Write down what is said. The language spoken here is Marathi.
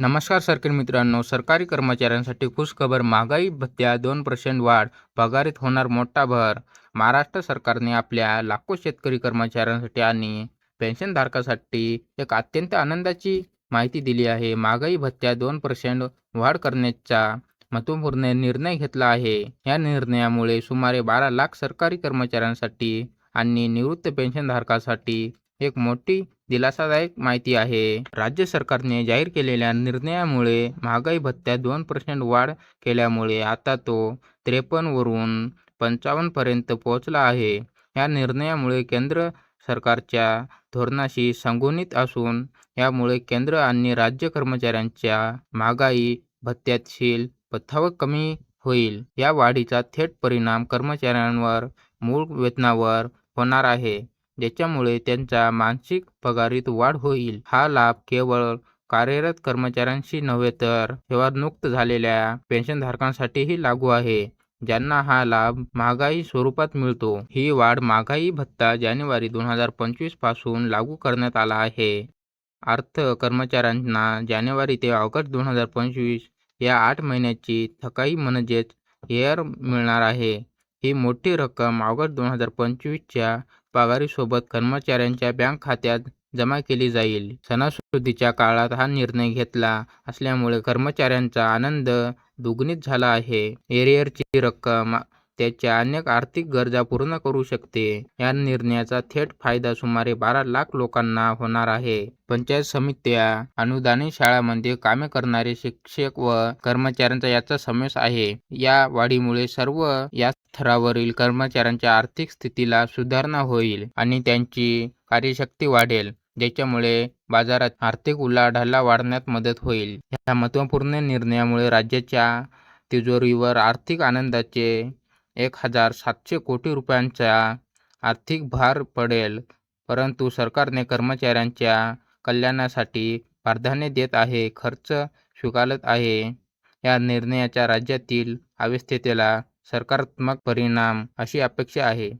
नमस्कार सरकारी मित्रांनो सरकारी कर्मचाऱ्यांसाठी खुशखबर महागाई भत्त्या दोन पर्सेंट वाढ पगारीत होणार मोठा भर. महाराष्ट्र सरकारने आपल्या लाखो शेतकरी कर्मचाऱ्यांसाठी आणि पेन्शनधारकासाठी एक अत्यंत आनंदाची माहिती दिली आहे. महागाई भत्त्या दोन पर्सेंट वाढ करण्याचा महत्त्वपूर्ण निर्णय घेतला आहे. या निर्णयामुळे सुमारे बारा लाख सरकारी कर्मचाऱ्यांसाठी आणि निवृत्त पेन्शनधारकासाठी एक मोठी दिलासादायक माहिती आहे. राज्य सरकारने जाहीर केलेल्या निर्णयामुळे महागाई भत्त्यात दोन पर्सेंट वाढ केल्यामुळे आता तो त्रेपन्नवरून पंचावन्नपर्यंत पोहोचला आहे. या निर्णयामुळे केंद्र सरकारच्या धोरणाशी संगोनीत असून यामुळे केंद्र आणि राज्य कर्मचाऱ्यांच्या महागाई भत्त्यातील पथावर कमी होईल. या वाढीचा थेट परिणाम कर्मचाऱ्यांवर मूळ वेतनावर होणार आहे. ज्याच्यामुळे त्यांच्या मासिक पगारीत वाढ होईल. हा लाभ केवळ कार्यरत कर्मचाऱ्यांशी नव्हे तर सेवानिवृत्त झालेल्या पेन्शनधारकांसाठीही लागू आहे. ज्यांना हा लाभ महागाई स्वरूपात मिळतो ही वाढ महागाई भत्ता जानेवारी दोन हजार पंचवीसपासून लागू करण्यात आला आहे. अर्थ कर्मचाऱ्यांना जानेवारी ते ऑगस्ट दोन हजार पंचवीस या आठ महिन्याची थकाई म्हणजेच एअर मिळणार आहे. ही मोठी रक्कम ऑगस्ट दोन हजार पंचवीसच्या पगारीसोबत कर्मचाऱ्यांच्या बँक खात्यात जमा केली जाईल. सणासुदीच्या काळात हा निर्णय घेतला असल्यामुळे कर्मचाऱ्यांचा आनंद दुगणित झाला आहे. एरियरची रक्कम त्याच्या अनेक आर्थिक गरजा पूर्ण करू शकते. या निर्णयाचा थेट फायदा सुमारे बारा लाख लोकांना होणार आहे. पंचायत समित्या अनुदानित शाळांमध्ये म्हणजे कामे करणारे शिक्षक व कर्मचाऱ्यांचा याचा समावेश आहे. या वाढीमुळे सर्व या स्तरावरील कर्मचाऱ्यांच्या आर्थिक स्थितीला सुधारणा होईल आणि त्यांची कार्यशक्ती वाढेल ज्याच्यामुळे बाजारात आर्थिक उलाढाला वाढण्यात मदत होईल. या महत्त्वपूर्ण निर्णयामुळे राज्याच्या तिजोरीवर आर्थिक आनंदाचे एक हजार सातशे कोटी रुपयांचा आर्थिक भार पडेल परंतु सरकारने कर्मचाऱ्यांच्या कल्याणासाठी प्राधान्य देत आहे खर्च स्वीकारत आहे. या निर्णयाचा राज्यातील अर्थव्यवस्थेला सकारात्मक परिणाम अशी अपेक्षा आहे.